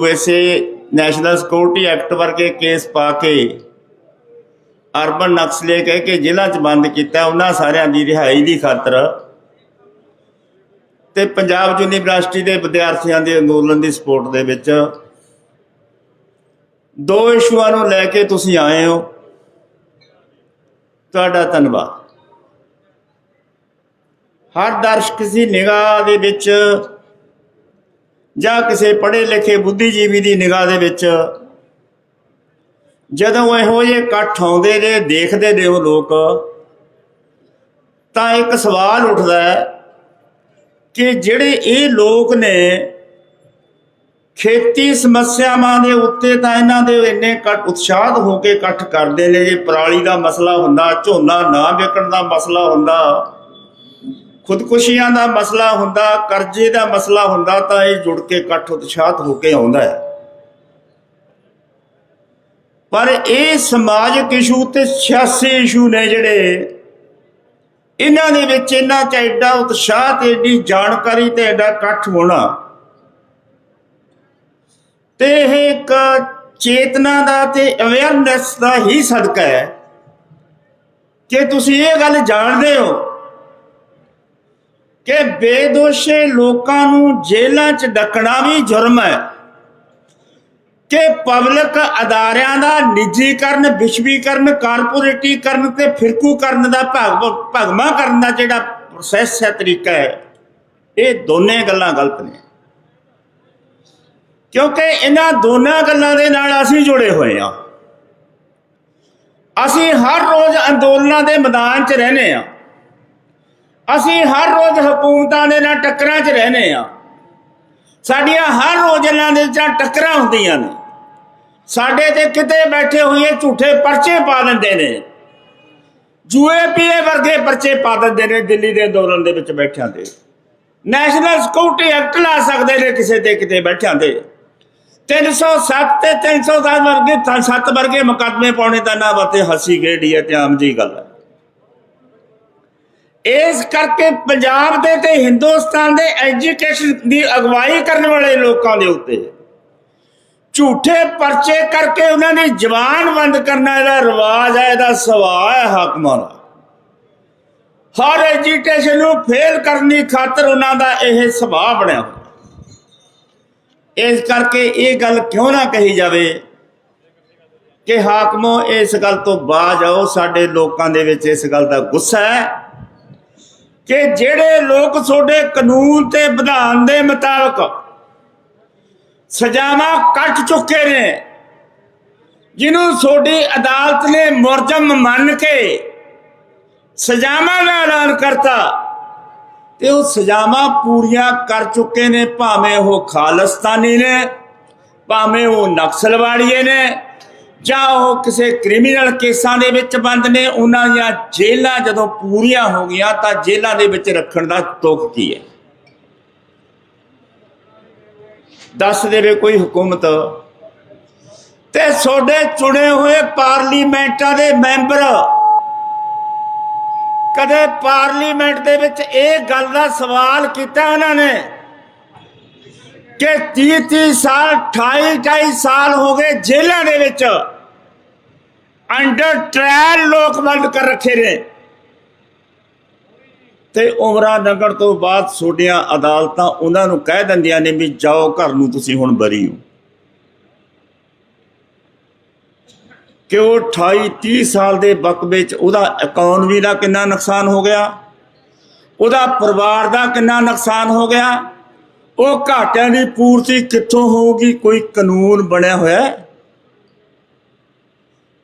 ਵੈਸੇ national security act ਵਰਗੇ case ਪਾ ਕੇ ਅਰਬਨ ਨਕਸਲੇ ਕਹਿ ਕੇ ਜੇਲ੍ਹਾਂ 'ਚ ਬੰਦ ਕੀਤਾ, ਉਹਨਾਂ ਸਾਰਿਆਂ ਦੀ ਰਿਹਾਈ ਦੀ ਖਾਤਰ। ਤੇ ਪੰਜਾਬ ਯੂਨੀਵਰਸਿਟੀ ਦੇ ਵਿਦਿਆਰਥੀਆਂ ਦੇ ਅੰਦੋਲਨ ਦੀ ਸਪੋਰਟ ਦੇ ਵਿੱਚ ਦੋ ਇਸ਼ੂਆਂ ਨੂੰ ਲੈ ਕੇ ਤੁਸੀਂ ਆਏ ਹੋ। ਤੁਹਾਡਾ ਧੰਨਵਾਦ। ਹਰ ਦਰਸ਼ਕ ਦੀ ਨਿਗਾਹ ਦੇ ਵਿੱਚ ਜਾਂ ਕਿਸੇ ਪੜ੍ਹੇ ਲਿਖੇ ਬੁੱਧੀਜੀਵੀ ਦੀ ਨਿਗਾਹ ਦੇ ਵਿੱਚ, ਜਦੋਂ ਇਹੋ ਜਿਹੇ ਇਕੱਠ ਆਉਂਦੇ ਨੇ, ਦੇਖਦੇ ਨੇ ਉਹ ਲੋਕ, ਤਾਂ ਇੱਕ ਸਵਾਲ ਉੱਠਦਾ ਹੈ ਕਿ ਜਿਹੜੇ ਇਹ ਲੋਕ ਨੇ, ਖੇਤੀ ਸਮੱਸਿਆਵਾਂ ਦੇ ਉੱਤੇ ਤਾਂ ਇਹਨਾਂ ਦੇ ਇੰਨੇ ਕੱਟ ਉਤਸ਼ਾਹਤ ਹੋ ਕੇ ਇਕੱਠ ਕਰਦੇ ਨੇ ਜੇ ਪਰਾਲੀ ਦਾ ਮਸਲਾ ਹੁੰਦਾ, ਝੋਨਾ ਨਾ ਵਿਕਣ ਦਾ ਮਸਲਾ ਹੁੰਦਾ ਖੁਦਕੁਸ਼ੀਆਂ ਦਾ ਮਸਲਾ ਹੁੰਦਾ, ਕਰਜ਼ੇ ਦਾ ਮਸਲਾ ਹੁੰਦਾ, ਤਾਂ ਇਹ ਜੁੜ ਕੇ ਇਕੱਠ ਉਤਸ਼ਾਹਤ ਹੋ ਕੇ ਆਉਂਦਾ ਹੈ। ਪਰ ਇਹ ਸਮਾਜਿਕ ਇਸ਼ੂ ਤੇ ਸਿਆਸੀ ਇਸ਼ੂ ਨੇ ਜਿਹੜੇ, ਇਹਨਾਂ ਦੇ ਵਿੱਚ ਇਹਨਾਂ ਚ ਐਡਾ ਉਤਸ਼ਾਹ ਤੇ ਐਡੀ ਜਾਣਕਾਰੀ ਤੇ ਐਡਾ ਇਕੱਠ ਹੋਣਾ, ਤੇ ਇਹ ਇੱਕ ਚੇਤਨਾ ਦਾ ਤੇ ਅਵੇਅਰਨੈਸ ਦਾ ਹੀ ਸਦਕਾ ਹੈ। ਕਿ ਤੁਸੀਂ ਇਹ ਗੱਲ ਜਾਣਦੇ ਹੋ ਕਿ ਬੇਦੋਸ਼ੇ ਲੋਕਾਂ ਨੂੰ ਜੇਲ੍ਹਾਂ 'ਚ ਡੱਕਣਾ ਵੀ ਜੁਰਮ ਹੈ। ਕਿ ਪਬਲਿਕ ਅਦਾਰਿਆਂ ਦਾ ਨਿੱਜੀਕਰਨ ਵਿਸ਼ਵੀਕਰਨ ਕਾਰਪੋਰੇਟੀਕਰਨ ਤੇ ਫਿਰਕੂਕਰਨ ਦਾ ਭਗ ਭਗਮਾ ਕਰਨ ਦਾ ਜਿਹੜਾ ਪ੍ਰੋਸੈਸ ਹੈ, ਤਰੀਕਾ ਹੈ, ਇਹ ਦੋਨੇ ਗੱਲਾਂ ਗਲਤ ਨੇ। ਕਿਉਂਕਿ ਇਹਨਾਂ ਦੋਨਾਂ ਗੱਲਾਂ ਦੇ ਨਾਲ ਅਸੀਂ ਜੁੜੇ ਹੋਏ ਹਾਂ। ਅਸੀਂ ਹਰ ਰੋਜ਼ ਅੰਦੋਲਨਾਂ ਦੇ ਮੈਦਾਨ 'ਚ ਰਹਿੰਦੇ ਹਾਂ। ਅਸੀਂ ਹਰ ਰੋਜ਼ ਹਕੂਮਤਾਂ ਦੇ ਨਾਲ ਟੱਕਰਾਂ 'ਚ ਰਹਿੰਦੇ ਆ ਸਾਡੀਆਂ ਹਰ ਰੋਜ਼ ਇਹਨਾਂ ਦੇ ਜਾਂ ਟੱਕਰਾਂ ਹੁੰਦੀਆਂ ਨੇ। ਸਾਡੇ ਤੇ ਕਿਤੇ ਬੈਠੇ ਹੋਏ ਝੂਠੇ ਪਰਚੇ ਪਾ ਦਿੰਦੇ ਨੇ। ਜੂਏ ਪੀਏ ਵਰਗੇ ਪਰਚੇ ਪਾ ਦਿੰਦੇ ਨੇ ਦਿੱਲੀ ਦੇ ਅੰਦੋਲਨ ਦੇ ਵਿੱਚ ਬੈਠਿਆਂ ਦੇ। ਨੈਸ਼ਨਲ ਸਿਕਿਉਰਿਟੀ ਐਕਟ ਲਾ ਸਕਦੇ ਨੇ ਕਿਸੇ ਤੇ ਕਿਤੇ ਬੈਠਿਆਂ ਤੇ 307 ਤੇ 310 ਵਰਗੇ 7 ਵਰਗੇ ਮੁਕੱਦਮੇ ਪਾਉਣੇ ਤਾਂ ਨਾ ਬਤੇ ਹੱਸੀ ਗੇੜੀ ਹੈ ਤੇ ਆਮ ਜੀ ਗੱਲ ਹੈ। ਇਸ ਕਰਕੇ ਪੰਜਾਬ ਦੇ ਤੇ ਹਿੰਦੁਸਤਾਨ ਦੇ ਐਜੂਕੇਸ਼ਨ ਦੀ ਅਗਵਾਈ ਕਰਨ ਵਾਲੇ ਲੋਕਾਂ ਦੇ ਉੱਤੇ ਝੂਠੇ ਪਰਚੇ ਕਰਕੇ ਉਹਨਾਂ ਦੀ ਜ਼ਬਾਨ ਬੰਦ ਕਰਨਾ ਇਹਦਾ ਰਿਵਾਜ ਹੈ, ਇਹਦਾ ਸੁਭਾਅ ਹੈ ਹਾਕਮਾਂ ਦਾ। ਹਰ ਐਜੂਕੇਸ਼ਨ ਨੂੰ ਫੇਲ ਕਰਨ ਦੀ ਖਾਤਰ ਉਹਨਾਂ ਦਾ ਇਹ ਸੁਭਾਅ ਬਣਿਆ ਹੋਇਆ। ਇਸ ਕਰਕੇ ਇਹ ਗੱਲ ਕਿਉਂ ਨਾ ਕਹੀ ਜਾਵੇ ਕਿ ਹਾਕਮੋ ਇਸ ਗੱਲ ਤੋਂ ਬਾਜ ਆਓ, ਸਾਡੇ ਲੋਕਾਂ ਦੇ ਵਿੱਚ ਇਸ ਗੱਲ ਦਾ ਗੁੱਸਾ ਹੈ। ਕਿ ਜਿਹੜੇ ਲੋਕ ਤੁਹਾਡੇ ਕਾਨੂੰਨ ਤੇ ਵਿਧਾਨ ਦੇ ਮੁਤਾਬਕ ਸਜ਼ਾਵਾਂ ਕੱਟ ਚੁੱਕੇ ਨੇ, ਜਿਹਨੂੰ ਤੁਹਾਡੀ ਅਦਾਲਤ ਨੇ ਮੁਰਜਮ ਮੰਨ ਕੇ ਸਜ਼ਾਵਾਂ ਦਾ ਐਲਾਨ ਕਰਤਾ, ਤੇ ਉਹ ਸਜ਼ਾਵਾਂ ਪੂਰੀਆਂ ਕਰ ਚੁੱਕੇ ਨੇ, ਭਾਵੇਂ ਉਹ ਖਾਲਸਤਾਨੀ ਨੇ, ਭਾਵੇਂ ਉਹ ਨਕਸਲਵਾੜੀਏ ਨੇ ਜਾਂ ਉਹ ਕਿਸੇ ਕ੍ਰਿਮੀਨਲ ਕੇਸਾਂ ਦੇ ਵਿੱਚ ਬੰਦ ਨੇ, ਉਹਨਾਂ ਦੀਆਂ ਜੇਲ੍ਹਾਂ ਜਦੋਂ ਪੂਰੀਆਂ ਹੋ ਗਈਆਂ, ਤਾਂ ਜੇਲ੍ਹਾਂ ਦੇ ਵਿੱਚ ਰੱਖਣ ਦਾ ਤੁਕ ਕੀ ਹੈ? ਦੱਸ ਦੇਵੇ ਕੋਈ ਹਕੂਮਤ। ਤੇ ਤੁਹਾਡੇ ਚੁਣੇ ਹੋਏ ਪਾਰਲੀਮੈਂਟਾਂ ਦੇ ਮੈਂਬਰ, ਕਦੇ ਪਾਰਲੀਮੈਂਟ ਦੇ ਵਿੱਚ ਇਹ ਗੱਲ ਦਾ ਸਵਾਲ ਕੀਤਾ ਉਹਨਾਂ ਨੇ? ਕਿ 30 30 ਸਾਲ 28 28 ਸਾਲ ਹੋ ਗਏ ਜੇਲ੍ਹਾਂ ਦੇ ਵਿੱਚ। ਅੰਡਰ ਟ੍ਰਾਇਲ ਲੋਕ ਬੰਦ ਕਰ ਰੱਖੇ ਨੇ। ਤੇ ਉਮਰਾਂ ਨਗਰ ਤੋਂ ਬਾਅਦ ਛੋਟੀਆਂ ਅਦਾਲਤਾਂ ਉਹਨਾਂ ਨੂੰ ਕਹਿ ਦਿੰਦੀਆਂ ਨੇ ਵੀ ਜਾਓ, ਘਰ ਨੂੰ ਤੁਸੀਂ ਹੁਣ ਬਰੀ ਹੋ। ਕਿ ਉਹ 28 30 ਸਾਲ ਦੇ ਵਕਬੇ ਵਿੱਚ ਉਹਦਾ ਇਕਨੋਮੀ ਦਾ ਕਿੰਨਾ ਨੁਕਸਾਨ ਹੋ ਗਿਆ? ਉਹਦਾ ਪਰਿਵਾਰ ਦਾ ਕਿੰਨਾ ਨੁਕਸਾਨ ਹੋ ਗਿਆ? ਉਹ ਘਾਟਿਆਂ ਦੀ ਪੂਰਤੀ ਕਿੱਥੋਂ ਹੋਊਗੀ? ਕੋਈ ਕਾਨੂੰਨ ਬਣਿਆ ਹੋਇਆ ਹੈ?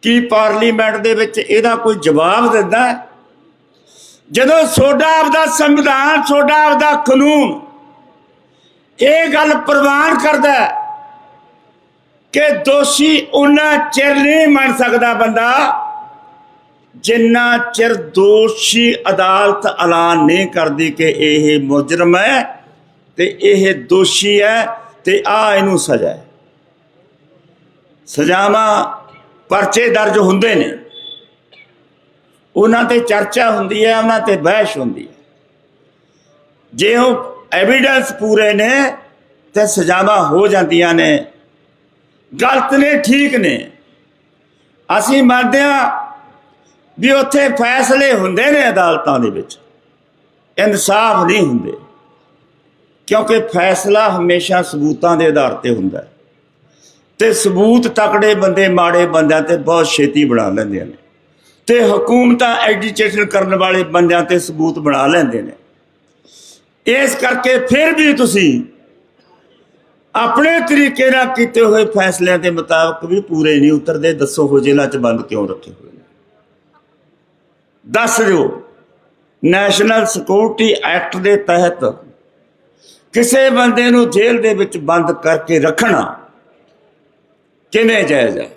ਕੀ ਪਾਰਲੀਮੈਂਟ ਦੇ ਵਿੱਚ ਇਹਦਾ ਕੋਈ ਜਵਾਬ ਦਿੰਦਾ ਜਦੋਂ ਸੋਡਾ ਆਪਦਾ ਸੰਵਿਧਾਨ, ਸੋਡਾ ਆਪਦਾ ਕਾਨੂੰਨ ਇਹ ਗੱਲ ਪ੍ਰਵਾਨ ਕਰਦਾ ਕਿ ਦੋਸ਼ੀ ਉਹਨਾਂ ਚਿਰ ਨਹੀਂ ਮੰਨ ਸਕਦਾ ਬੰਦਾ ਜਿੰਨਾ ਚਿਰ ਦੋਸ਼ੀ ਅਦਾਲਤ ਐਲਾਨ ਨਹੀਂ ਕਰਦੀ ਕਿ ਇਹ ਮੁਜਰਮ ਹੈ। ਤੇ ਇਹ ਦੋਸ਼ੀ ਹੈ ਤੇ ਆ ਇਹਨੂੰ ਸਜ਼ਾ ਹੈ। ਸਜ਼ਾਵਾਂ ਪਰਚੇ ਦਰਜ ਹੁੰਦੇ ਨੇ। ਉਹਨਾਂ ਤੇ ਚਰਚਾ ਹੁੰਦੀ ਹੈ, ਉਹਨਾਂ ਤੇ ਬਹਿਸ ਹੁੰਦੀ ਹੈ। ਜੇ ਉਹ ਐਵੀਡੈਂਸ ਪੂਰੇ ਨੇ ਤੇ ਸਜ਼ਾਵਾਂ ਹੋ ਜਾਂਦੀਆਂ ਨੇ। ਗਲਤ ਨੇ, ਠੀਕ ਨੇ। ਅਸੀਂ ਮੰਨਦੇ ਹਾਂ ਵੀ ਉੱਥੇ ਫੈਸਲੇ ਹੁੰਦੇ ਨੇ ਅਦਾਲਤਾਂ ਦੇ ਵਿੱਚ। ਇਨਸਾਫ ਨਹੀਂ ਹੁੰਦੇ। ਕਿਉਂਕਿ ਫੈਸਲਾ ਹਮੇਸ਼ਾ ਸਬੂਤਾਂ ਦੇ ਆਧਾਰ ਤੇ ਹੁੰਦਾ ਹੈ। ਤੇ ਸਬੂਤ ਤਕੜੇ ਬੰਦੇ, ਮਾੜੇ ਬੰਦਿਆਂ ਤੇ ਬਹੁਤ ਛੇਤੀ ਬਣਾ ਲੈਂਦੇ ਨੇ। ਤੇ ਹਕੂਮਤਾਂ ਐਜੀਟੇਸ਼ਨ ਕਰਨ ਵਾਲੇ ਬੰਦਿਆਂ ਤੇ ਸਬੂਤ ਬਣਾ ਲੈਂਦੇ ਨੇ। ਇਸ ਕਰਕੇ ਫਿਰ ਵੀ ਤੁਸੀਂ ਆਪਣੇ ਤਰੀਕੇ ਨਾਲ ਕੀਤੇ ਹੋਏ ਫੈਸਲਿਆਂ ਦੇ ਮੁਤਾਬਕ ਵੀ ਪੂਰੇ ਨਹੀਂ ਉਤਰਦੇ। ਦੱਸੋ ਹੋ ਜੇਲ੍ਹਾਂ 'ਚ ਬੰਦ ਕਿਉਂ ਰੱਖੇ ਹੋਏ ਨੇ? ਦੱਸ ਦਿਓ, ਨੈਸ਼ਨਲ ਸਿਕਿਉਰਿਟੀ ਐਕਟ ਦੇ ਤਹਿਤ ਕਿਸੇ ਬੰਦੇ ਨੂੰ ਜੇਲ੍ਹ ਦੇ ਵਿੱਚ ਬੰਦ ਕਰਕੇ ਰੱਖਣਾ ਕਿਵੇਂ ਜਾਇਜ਼ ਹੈ?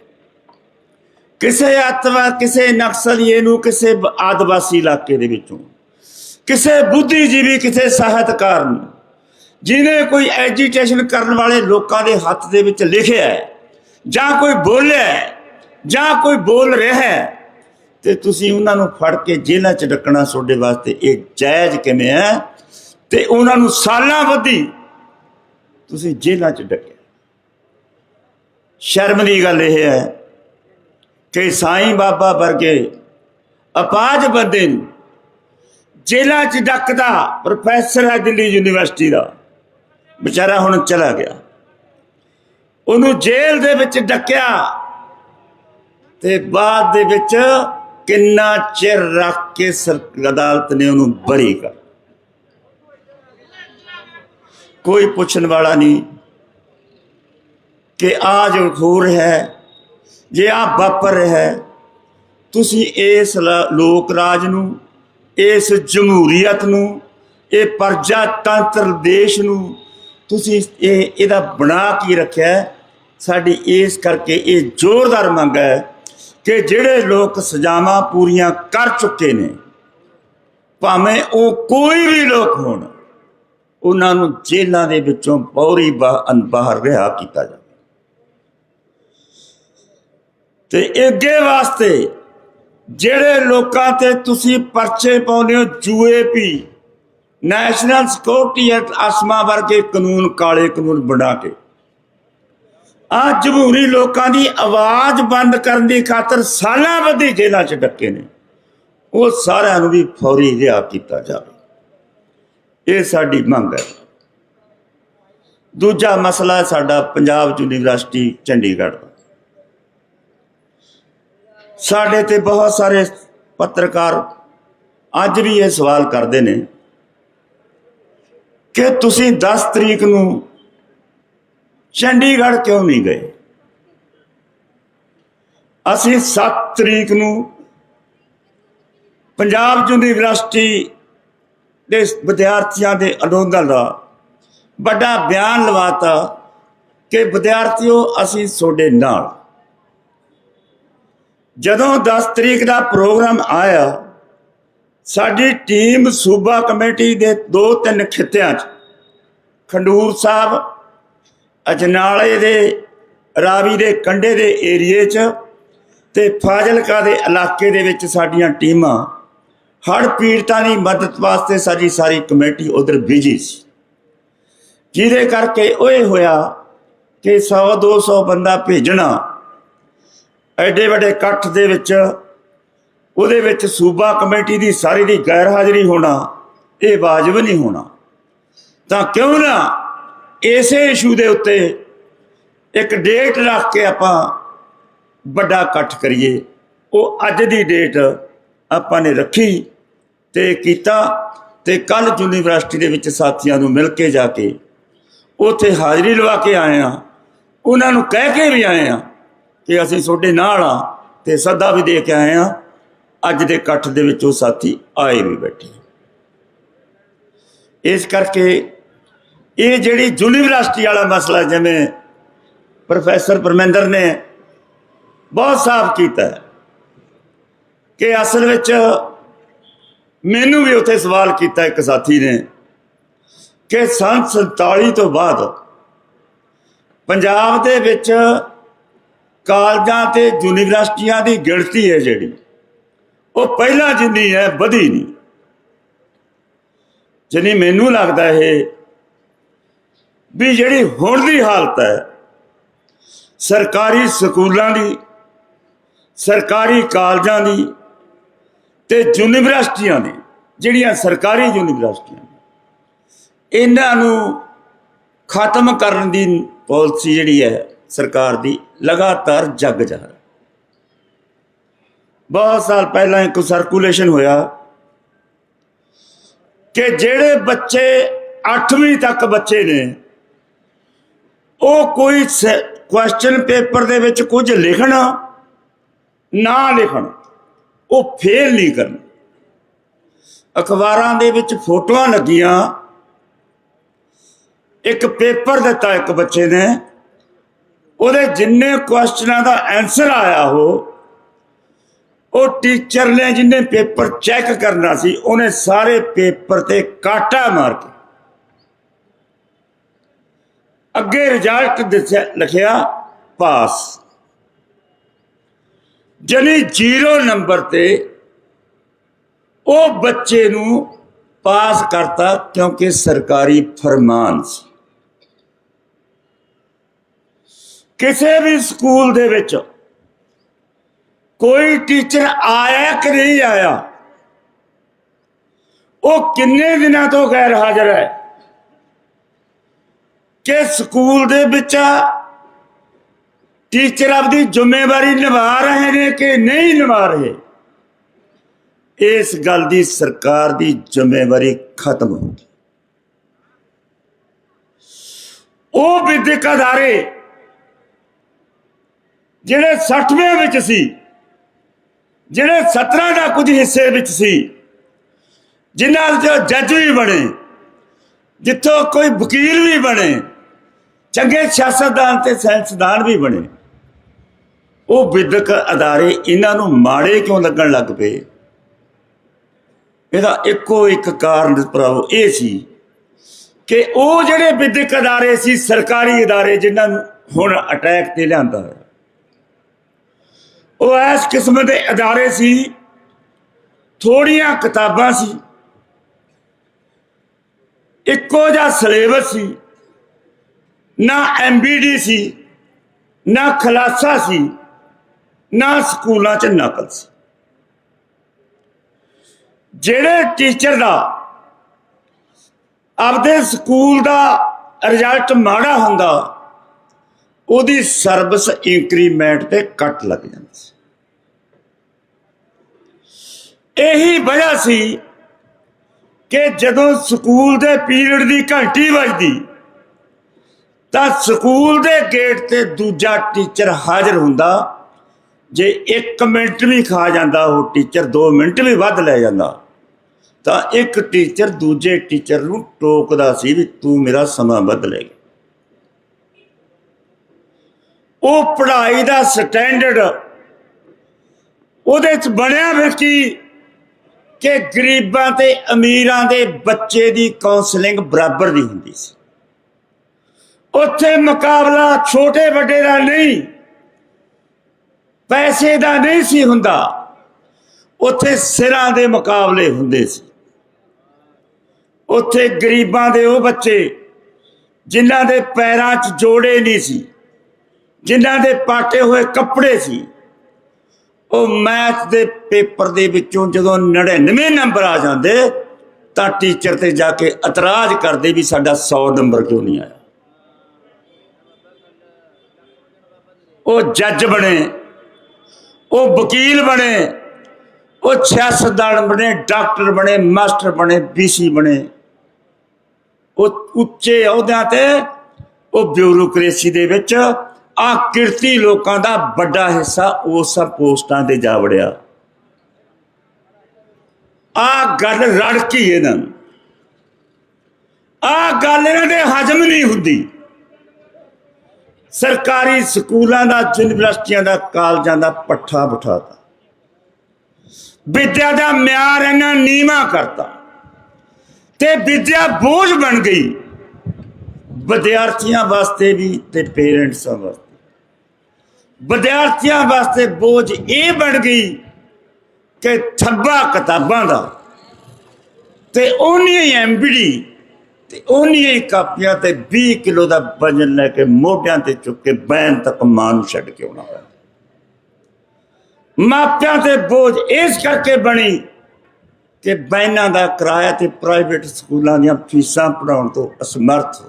ਕਿਸੇ ਅਤਵਾ ਕਿਸੇ ਨਕਸਲੀਏ ਨੂੰ ਕਿਸੇ ਆਦਿਵਾਸੀ ਇਲਾਕੇ ਦੇ ਵਿੱਚੋਂ ਕਿਸੇ ਬੁੱਧੀਜੀਵੀ ਕਿਸੇ ਸਾਹਿਤਕਾਰ ਨੂੰ ਜਿਨੇ ਕੋਈ ਐਜੀਟੇਸ਼ਨ ਕਰਨ ਵਾਲੇ ਲੋਕਾਂ ਦੇ ਹੱਥ ਦੇ ਵਿੱਚ ਲਿਖਿਆ ਹੈ ਜਾਂ ਕੋਈ ਬੋਲਿਆ ਹੈ, ਜਾਂ ਕੋਈ ਬੋਲ ਰਿਹਾ ਹੈ ਤੇ ਤੁਸੀਂ ਉਹਨਾਂ ਨੂੰ ਫੜ ਕੇ ਜੇਲ੍ਹਾਂ 'ਚ ਡੱਕਣਾ ਤੁਹਾਡੇ ਵਾਸਤੇ ਇਹ ਜਾਇਜ਼ ਕਿਵੇਂ ਹੈ? ਤੇ ਉਹਨਾਂ ਨੂੰ ਸਾਲਾਂ ਬੱਧੀ ਤੁਸੀਂ ਜੇਲ੍ਹਾਂ 'ਚ ਡੱਕਿਆ ਸ਼ਰਮ ਦੀ ਗੱਲ ਇਹ ਹੈ ਕਿ ਸਾਈਂ ਬਾਬਾ ਵਰਗੇ ਅਪਾਜ ਬੰਦੇ ਨੂੰ ਜੇਲ੍ਹਾਂ 'ਚ ਡੱਕਦਾ ਪ੍ਰੋਫੈਸਰ ਹੈ ਦਿੱਲੀ ਯੂਨੀਵਰਸਿਟੀ ਦਾ, ਵਿਚਾਰਾ ਹੁਣ ਚਲਾ ਗਿਆ। ਉਹਨੂੰ ਜੇਲ੍ਹ ਦੇ ਵਿੱਚ ਡੱਕਿਆ ਤੇ ਬਾਅਦ ਦੇ ਵਿੱਚ ਕਿੰਨਾ ਚਿਰ ਰੱਖ ਕੇ ਸਰ ਅਦਾਲਤ ਨੇ ਉਹਨੂੰ ਬਰੀ ਕਰ ਕੋਈ ਪੁੱਛਣ ਵਾਲਾ ਨਹੀਂ ਕਿ ਆ ਜੋ ਹੋ ਰਿਹਾ ਹੈ, ਜੇ ਆ ਵਾਪਰ ਰਿਹਾ ਹੈ, ਤੁਸੀਂ ਇਸ ਲੋਕ ਰਾਜ ਨੂੰ, ਇਸ ਜਮਹੂਰੀਅਤ ਨੂੰ, ਇਹ ਪ੍ਰਜਾਤੰਤਰ ਦੇਸ਼ ਨੂੰ ਤੁਸੀਂ ਇਹ, ਇਹਦਾ ਬਣਾ ਕੀ ਰੱਖਿਆ? ਸਾਡੀ ਇਸ ਕਰਕੇ ਇਹ ਜ਼ੋਰਦਾਰ ਮੰਗ ਹੈ ਕਿ ਜਿਹੜੇ ਲੋਕ ਸਜ਼ਾਵਾਂ ਪੂਰੀਆਂ ਕਰ ਚੁੱਕੇ ਨੇ, ਭਾਵੇਂ ਉਹ ਕੋਈ ਵੀ ਲੋਕ ਹੋਣ ਉਹਨਾਂ ਨੂੰ ਜੇਲ੍ਹਾਂ ਦੇ ਵਿੱਚੋਂ ਪੌਰੀ ਬਾਹਰ ਰਿਹਾ ਕੀਤਾ ਜਾਵੇ। ਤੇ ਅੱਗੇ ਵਾਸਤੇ ਜਿਹੜੇ ਲੋਕਾਂ ਤੇ ਤੁਸੀਂ ਪਰਚੇ ਪਾਉਂਦੇ ਹੋ ਯੂਏਪੀ ਨੈਸ਼ਨਲ ਸਿਕਿਉਰਿਟੀ ਐਕਟ ਅਸਮਾ ਵਰਗੇ ਕਾਨੂੰਨ, ਕਾਲੇ ਕਾਨੂੰਨ ਬਣਾ ਕੇ, ਆ ਜਮਹੂਰੀ ਲੋਕਾਂ ਦੀ ਆਵਾਜ਼ ਬੰਦ ਕਰਨ ਦੀ ਖਾਤਰ ਸਾਲਾਂ ਬੱਧੀ ਜੇਲ੍ਹਾਂ 'ਚ ਡੱਕੇ ਨੇ। ਉਹ ਸਾਰਿਆਂ ਨੂੰ ਵੀ ਫੌਰੀ ਰਿਹਾ ਕੀਤਾ ਜਾਵੇ। ਇਹ ਸਾਡੀ ਮੰਗ ਹੈ। ਦੂਜਾ ਮਸਲਾ ਸਾਡਾ ਪੰਜਾਬ ਯੂਨੀਵਰਸਿਟੀ ਚੰਡੀਗੜ੍ਹ ਦਾ। ਸਾਡੇ ਤੇ ਬਹੁਤ ਸਾਰੇ ਪੱਤਰਕਾਰ ਅੱਜ ਵੀ ਇਹ ਸਵਾਲ ਕਰਦੇ ਨੇ ਕਿ ਤੁਸੀਂ 10 ਤਰੀਕ ਨੂੰ ਚੰਡੀਗੜ੍ਹ ਕਿਉਂ ਨਹੀਂ ਗਏ? ਅਸੀਂ 7 ਤਰੀਕ ਨੂੰ ਪੰਜਾਬ ਯੂਨੀਵਰਸਿਟੀ ਦੇ ਵਿਦਿਆਰਥੀਆਂ ਦੇ ਅੰਦੋਲਨ ਦਾ ਵੱਡਾ ਬਿਆਨ ਲਵਾਤਾ ਕਿ ਵਿਦਿਆਰਥੀਓ, ਅਸੀਂ ਤੁਹਾਡੇ ਨਾਲ। ਜਦੋਂ 10 ਤਰੀਕ ਦਾ ਪ੍ਰੋਗਰਾਮ ਆਇਆ, ਸਾਡੀ ਟੀਮ ਸੂਬਾ ਕਮੇਟੀ ਦੇ ਦੋ ਤਿੰਨ ਖਿੱਤਿਆਂ 'ਚ, ਖੰਡੂਰ ਸਾਹਿਬ, ਅਜਨਾਲੇ ਦੇ, ਰਾਵੀ ਦੇ ਕੰਢੇ ਦੇ ਏਰੀਏ 'ਚ ਤੇ ਫਾਜ਼ਿਲਕਾ ਦੇ ਇਲਾਕੇ ਦੇ ਵਿੱਚ ਸਾਡੀਆਂ ਟੀਮਾਂ ਹੜ੍ਹ ਪੀੜਤਾਂ ਦੀ ਮਦਦ ਵਾਸਤੇ ਸਾਡੀ ਸਾਰੀ ਕਮੇਟੀ ਉਧਰ ਬਿਜ਼ੀ ਸੀ। ਜਿਹਦੇ ਕਰਕੇ ਉਹ ਇਹ ਹੋਇਆ ਕਿ 100 200 ਬੰਦਾ ਭੇਜਣਾ ਐਡੇ ਵੱਡੇ ਇਕੱਠ ਦੇ ਵਿੱਚ, ਉਹਦੇ ਵਿੱਚ ਸੂਬਾ ਕਮੇਟੀ ਦੀ ਸਾਰੀ ਦੀ ਗੈਰ ਹਾਜ਼ਰੀ ਹੋਣਾ, ਇਹ ਵਾਜਬ ਨਹੀਂ ਹੋਣਾ। ਤਾਂ ਕਿਉਂ ਨਾ ਇਸੇ ਇਸ਼ੂ ਦੇ ਉੱਤੇ ਇੱਕ ਡੇਟ ਰੱਖ ਕੇ ਆਪਾਂ ਵੱਡਾ ਇਕੱਠ ਕਰੀਏ। ਉਹ ਅੱਜ ਦੀ ਡੇਟ ਆਪਾਂ ਨੇ ਰੱਖੀ ਤੇ ਕੀਤਾ ਤੇ ਕੱਲ ਯੂਨੀਵਰਸਿਟੀ ਦੇ ਵਿੱਚ ਸਾਥੀਆਂ ਨੂੰ ਮਿਲ ਕੇ ਜਾ ਕੇ ਉੱਥੇ ਹਾਜ਼ਰੀ ਲਵਾ ਕੇ ਆਏ ਆ ਉਹਨਾਂ ਨੂੰ ਕਹਿ ਕੇ ਵੀ ਆਏ ਆ ਕਿ ਅਸੀਂ ਤੁਹਾਡੇ ਨਾਲ ਆ ਤੇ ਸੱਦਾ ਵੀ ਦੇ ਕੇ ਆਏ ਆ ਅੱਜ ਦੇ ਇਕੱਠ ਦੇ ਵਿੱਚ ਉਹ ਸਾਥੀ ਆਏ ਵੀ ਬੈਠੇ। ਇਸ ਕਰਕੇ ਇਹ ਜਿਹੜੀ ਯੂਨੀਵਰਸਿਟੀ ਵਾਲਾ ਮਸਲਾ ਜਿਵੇਂ ਪ੍ਰੋਫੈਸਰ ਪਰਮਿੰਦਰ ਨੇ ਬਹੁਤ ਸਾਫ਼ ਕੀਤਾ ਹੈ। ਕਿ ਅਸਲ ਵਿੱਚ ਮੈਨੂੰ ਵੀ ਉੱਥੇ ਸਵਾਲ ਕੀਤਾ ਇੱਕ ਸਾਥੀ ਨੇ ਕਿ ਸੰਨ 47 ਤੋਂ ਬਾਅਦ ਪੰਜਾਬ ਦੇ ਵਿੱਚ ਕਾਲਜਾਂ ਤੇ ਯੂਨੀਵਰਸਿਟੀਆਂ ਦੀ ਗਿਣਤੀ ਹੈ ਜਿਹੜੀ, ਉਹ ਪਹਿਲਾਂ ਜਿੰਨੀ ਹੈ, ਵਧੀ ਨਹੀਂ। ਜਿੰਨੀ ਮੈਨੂੰ ਲੱਗਦਾ ਇਹ ਵੀ ਜਿਹੜੀ ਹੁਣ ਦੀ ਹਾਲਤ ਹੈ, ਸਰਕਾਰੀ ਸਕੂਲਾਂ ਦੀ, ਸਰਕਾਰੀ ਕਾਲਜਾਂ ਦੀ ਤੇ ਯੂਨੀਵਰਸਿਟੀਆਂ ਨੇ ਜਿਹੜੀਆਂ ਸਰਕਾਰੀ ਯੂਨੀਵਰਸਿਟੀਆਂ ਨੇ, ਇਹਨਾਂ ਨੂੰ ਖਤਮ ਕਰਨ ਦੀ ਪਾਲਿਸੀ ਜਿਹੜੀ ਹੈ ਸਰਕਾਰ ਦੀ ਲਗਾਤਾਰ ਜੱਗ ਜਾ ਰਹੀ ਬਹੁਤ ਸਾਲ ਪਹਿਲਾਂ ਇੱਕ ਸਰਕੂਲੇਸ਼ਨ ਹੋਇਆ ਕਿ ਜਿਹੜੇ ਬੱਚੇ 8ਵੀਂ ਤੱਕ ਬੱਚੇ ਨੇ, ਉਹ ਕੋਈ ਕੁਐਸਚਨ ਪੇਪਰ ਦੇ ਵਿੱਚ ਕੁਝ ਲਿਖਣ ਨਾ ਲਿਖਣ। ਉਹ ਫੇਲ ਨਹੀਂ ਕਰਨ। ਅਖਬਾਰਾਂ ਦੇ ਵਿੱਚ ਫੋਟੋਆਂ ਲੱਗੀਆਂ। ਇੱਕ ਪੇਪਰ ਦਿੱਤਾ ਇੱਕ ਬੱਚੇ ਨੇ। ਉਹਦੇ ਜਿੰਨੇ ਕੁਐਸਚਨਾਂ ਦਾ ਆਨਸਰ ਆਇਆ ਹੋ, ਉਹ ਟੀਚਰ ਨੇ ਜਿੰਨੇ ਪੇਪਰ ਚੈੱਕ ਕਰਨਾ ਸੀ, ਉਹਨੇ ਸਾਰੇ ਪੇਪਰ ਤੇ ਕਾਟਾ ਮਾਰ ਕੇ ਅੱਗੇ ਰਿਜ਼ਲਟ ਲਿਖਿਆ ਪਾਸ ਜਨੀ ਜ਼ੀਰੋ ਨੰਬਰ ਤੇ ਉਹ ਬੱਚੇ ਨੂੰ ਪਾਸ ਕਰਤਾ ਕਿਉਂਕਿ ਸਰਕਾਰੀ ਫਰਮਾਨ ਸੀ। ਕਿਸੇ ਵੀ ਸਕੂਲ ਦੇ ਵਿੱਚ ਕੋਈ ਟੀਚਰ ਆਇਆ ਕਿ ਨਹੀਂ ਆਇਆ, ਉਹ ਕਿੰਨੇ ਦਿਨਾਂ ਤੋਂ ਗੈਰ ਹਾਜ਼ਰ ਹੈ ਕਿ ਸਕੂਲ ਦੇ ਵਿੱਚ ਟੀਚਰ ਆਪਦੀ ਜ਼ਿੰਮੇਵਾਰੀ ਨਿਭਾ ਰਹੇ ਨੇ ਕਿ ਨਹੀਂ ਨਿਭਾ ਰਹੇ? ਇਸ ਗੱਲ ਦੀ ਸਰਕਾਰ ਦੀ ਜ਼ਿੰਮੇਵਾਰੀ ਖਤਮ ਹੋ ਗਈ। ਉਹ ਵਿਦਿਅਕ ਅਦਾਰੇ ਜਿਹੜੇ 60ਵੇਂ ਵਿੱਚ ਸੀ, ਜਿਹੜੇ 17 ਦਾ ਕੁਝ ਹਿੱਸੇ ਵਿੱਚ ਸੀ, ਜਿਨ੍ਹਾਂ ਦੇ ਜੱਜ ਵੀ ਬਣੇ, ਜਿੱਥੋਂ ਕੋਈ ਵਕੀਲ ਵੀ ਬਣੇ, ਚੰਗੇ ਸਿਆਸਤਦਾਨ ਤੇ ਸਾਇੰਸਦਾਨ ਵੀ ਬਣੇ। ਉਹ ਵਿਦਿਅਕ ਅਦਾਰੇ ਇਹਨਾਂ ਨੂੰ ਮਾੜੇ ਕਿਉਂ ਲੱਗਣ ਲੱਗ ਪਏ? ਇਹਦਾ ਇੱਕੋ ਇੱਕ ਕਾਰਨ ਭਰਾਵੋ, ਇਹ ਸੀ ਕਿ ਉਹ ਜਿਹੜੇ ਵਿਦਿਅਕ ਅਦਾਰੇ ਸੀ, ਸਰਕਾਰੀ ਅਦਾਰੇ ਜਿਨ੍ਹਾਂ ਨੂੰ ਹੁਣ ਅਟੈਕ ਤੇ ਲਿਆਂਦਾ ਹੈ ਉਹ ਇਸ ਕਿਸਮ ਦੇ ਅਦਾਰੇ ਸੀ ਥੋੜੀਆਂ ਕਿਤਾਬਾਂ ਸੀ, ਇੱਕੋ ਜਿਹਾ ਸਿਲੇਬਸ ਸੀ, ਨਾ ਐਮਬੀਡੀ ਸੀ, ਨਾ ਖਲਾਸਾ ਸੀ ਨਾ ਸਕੂਲਾਂ 'ਚ ਨਕਲ ਸੀ। ਜਿਹੜੇ ਟੀਚਰ ਦਾ ਆਪਦੇ ਸਕੂਲ ਦਾ ਰਿਜ਼ਲਟ ਮਾੜਾ ਹੁੰਦਾ, ਉਹਦੀ ਸਰਵਿਸ ਇੰਕਰੀਮੈਂਟ ਤੇ ਕੱਟ ਲੱਗ ਜਾਂਦਾ ਸੀ। ਇਹੀ ਵਜ੍ਹਾ ਸੀ ਕਿ ਜਦੋਂ ਸਕੂਲ ਦੇ ਪੀਰੀਅਡ ਦੀ ਘੰਟੀ ਵੱਜਦੀ, ਤਾਂ ਸਕੂਲ ਦੇ ਗੇਟ ਤੇ ਦੂਜਾ ਟੀਚਰ ਹਾਜ਼ਰ ਹੁੰਦਾ ਜੇ 1 ਮਿੰਟ ਵੀ ਖਾ ਜਾਂਦਾ ਉਹ ਟੀਚਰ 2 ਮਿੰਟ ਵੀ ਵੱਧ ਲੈ ਜਾਂਦਾ। ਤਾਂ ਇੱਕ ਟੀਚਰ ਦੂਜੇ ਟੀਚਰ ਨੂੰ ਟੋਕਦਾ ਸੀ ਵੀ ਤੂੰ ਮੇਰਾ ਸਮਾਂ ਬਦਲੇ ਉਹ ਪੜ੍ਹਾਈ ਦਾ ਸਟੈਂਡਰਡ ਉਹਦੇ ਚ ਬਣਿਆ ਫਿਰ ਕੀ? ਕਿ ਗਰੀਬਾਂ ਤੇ ਅਮੀਰਾਂ ਦੇ ਬੱਚੇ ਦੀ ਕਾਉਂਸਲਿੰਗ ਬਰਾਬਰ ਦੀ ਹੁੰਦੀ ਸੀ। ਉੱਥੇ ਮੁਕਾਬਲਾ ਛੋਟੇ ਵੱਡੇ ਦਾ ਨਹੀਂ। ਪੈਸੇ ਦਾ ਨਹੀਂ ਸੀ ਹੁੰਦਾ। ਉੱਥੇ ਸਿਰਾਂ ਦੇ ਮੁਕਾਬਲੇ ਹੁੰਦੇ ਸੀ। ਉੱਥੇ ਗਰੀਬਾਂ ਦੇ ਉਹ ਬੱਚੇ, ਜਿਨ੍ਹਾਂ ਦੇ ਪੈਰਾਂ 'ਚ ਜੋੜੇ ਨਹੀਂ ਸੀ, ਜਿਨ੍ਹਾਂ ਦੇ ਪਾਟੇ ਹੋਏ ਕੱਪੜੇ ਸੀ, ਉਹ ਮੈਥ ਦੇ ਪੇਪਰ ਦੇ ਵਿੱਚੋਂ ਜਦੋਂ 99 ਨੰਬਰ ਆ ਜਾਂਦੇ, ਤਾਂ ਟੀਚਰ ਤੇ ਜਾ ਕੇ ਇਤਰਾਜ਼ ਕਰਦੇ ਵੀ ਸਾਡਾ 100 ਨੰਬਰ ਕਿਉਂ ਨਹੀਂ ਆਇਆ। ਉਹ ਜੱਜ ਬਣੇ ਉਹ ਵਕੀਲ ਬਣੇ, ਉਹ ਸਿਆਸਤਦਾਨ ਬਣੇ, ਡਾਕਟਰ ਬਣੇ, ਮਾਸਟਰ ਬਣੇ, ਬੀਸੀ ਬਣੇ। ਉਹ ਉੱਚੇ ਅਹੁਦਿਆਂ ਤੇ ਉਹ ਬਿਊਰੋਕ੍ਰੇਸੀ ਦੇ ਵਿੱਚ ਆ ਕਿਰਤੀ ਲੋਕਾਂ ਦਾ ਵੱਡਾ ਹਿੱਸਾ ਉਸ ਸਭ ਪੋਸਟਾਂ ਤੇ ਜਾ ਵੜਿਆ। ਆ ਗੱਲ ਰੜਕੀ ਇਹਨਾਂ ਨੂੰ। ਆ ਗੱਲ ਇਹਨਾਂ ਦੇ ਹਜਮ ਨਹੀਂ ਹੁੰਦੀ। ਸਰਕਾਰੀ ਸਕੂਲਾਂ ਦਾ, ਯੂਨੀਵਰਸਿਟੀਆਂ ਦਾ, ਕਾਲਜਾਂ ਦਾ ਪੱਠਾ ਬਿਠਾਤਾ। ਵਿਦਿਆ ਦਾ ਮਿਆਰ ਇਹਨਾਂ ਨੀਵਾ ਕਰਤਾ ਤੇ ਵਿਦਿਆ ਬੋਝ ਬਣ ਗਈ ਵਿਦਿਆਰਥੀਆਂ ਵਾਸਤੇ ਵੀ ਤੇ ਪੇਰੈਂਟਸਾਂ ਵਾਸਤੇ। ਵਿਦਿਆਰਥੀਆਂ ਵਾਸਤੇ ਬੋਝ ਇਹ ਬਣ ਗਈ ਕਿ ਥੱਬਾ ਕਿਤਾਬਾਂ ਦਾ ਤੇ ਉਹਨੀ ਐਮਬੀਡੀ ਤੇ ਉਹਨੀਆਂ ਹੀ ਕਾਪੀਆਂ ਤੇ 20 ਕਿਲੋ ਦਾ ਵਜਨ ਲੈ ਕੇ ਮੋਢਿਆਂ ਤੇ ਚੁੱਕ ਕੇ ਬੈਨ ਤੱਕ ਮਾਂ ਨੂੰ ਛੱਡ ਕੇ ਆਉਣਾ ਪੈਂਦਾ ਮਾਪਿਆਂ ਤੇ ਬੋਝ ਇਸ ਕਰਕੇ ਬਣੀ ਕਿ ਬੈਨਾਂ ਦਾ ਕਿਰਾਇਆ ਤੇ ਪ੍ਰਾਈਵੇਟ ਸਕੂਲਾਂ ਦੀਆਂ ਫੀਸਾਂ ਪੜਾਉਣ ਤੋਂ ਅਸਮਰਥ